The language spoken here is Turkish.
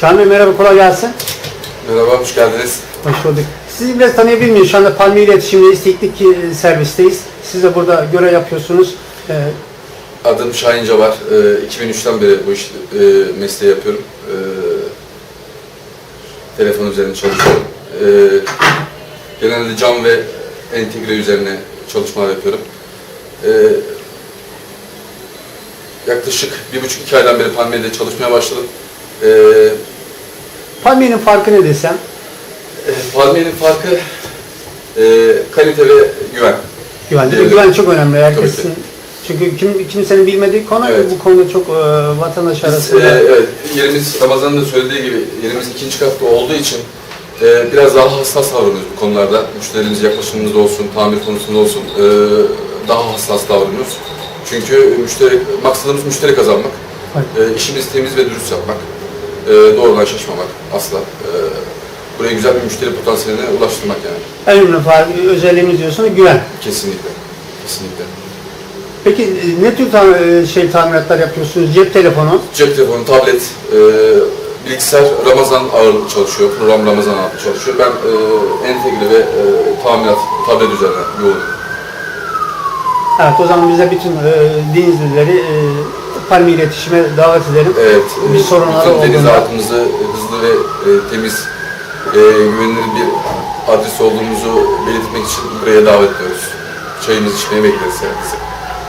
Şahin Bey merhaba, kolay gelsin. Merhaba, hoş geldiniz. Hoş bulduk. Sizi biraz tanıyabilir miyiz? Şu anda Palmiye İletişim'deyiz, teknik e, servisteyiz. Siz de burada görev yapıyorsunuz. Ee, Adım Şahin Cabar. Ee, 2003'ten beri bu iş e, mesleği yapıyorum. Ee, telefon üzerine çalışıyorum. Ee, genelde cam ve entegre üzerine çalışmalar yapıyorum. Ee, yaklaşık bir buçuk iki aydan beri Palmiye'de çalışmaya başladım. Ee, Palmiye'nin farkı ne desem? e, Palmiye'nin farkı e, kalite ve güven. Güven. Evet. Güven çok önemli. Herkesin. Çünkü kim, kimsenin bilmediği konu Evet. bu konuda çok e, vatandaş Biz, arasında. e, evet, yerimiz Ramazan'ın da söylediği gibi yerimiz ikinci katta olduğu için e, biraz daha hassas davranıyoruz bu konularda. Müşterimiz yaklaşımımız olsun, tamir konusunda olsun e, daha hassas davranıyoruz. Çünkü müşteri, maksadımız müşteri kazanmak. Evet. E, işimizi temiz ve dürüst yapmak. E, doğrudan şaşmamak asla. E, buraya güzel bir müşteri potansiyeline ulaştırmak yani. En önemli fark, özelliğimiz diyorsunuz güven. Kesinlikle. Kesinlikle. Peki e, ne tür tam, e, şey tamiratlar yapıyorsunuz? Cep telefonu. Cep telefonu, tablet, e, bilgisayar Ramazan ağırlıklı çalışıyor. Program Ramazan ağırlıklı çalışıyor. Ben e, entegre ve e, tamirat, tablet üzerine yoğunum. Evet o zaman bize bütün e, Denizlileri e, Palmiye İletişim'e davet edelim. Evet, e, Bir sorunları bütün deniz olduğunda- hayatımızı hızlı ve e, temiz, e, güvenilir bir adres olduğumuzu belirtmek için buraya davet ediyoruz. Çayımızı içmeye bekleriz herkese.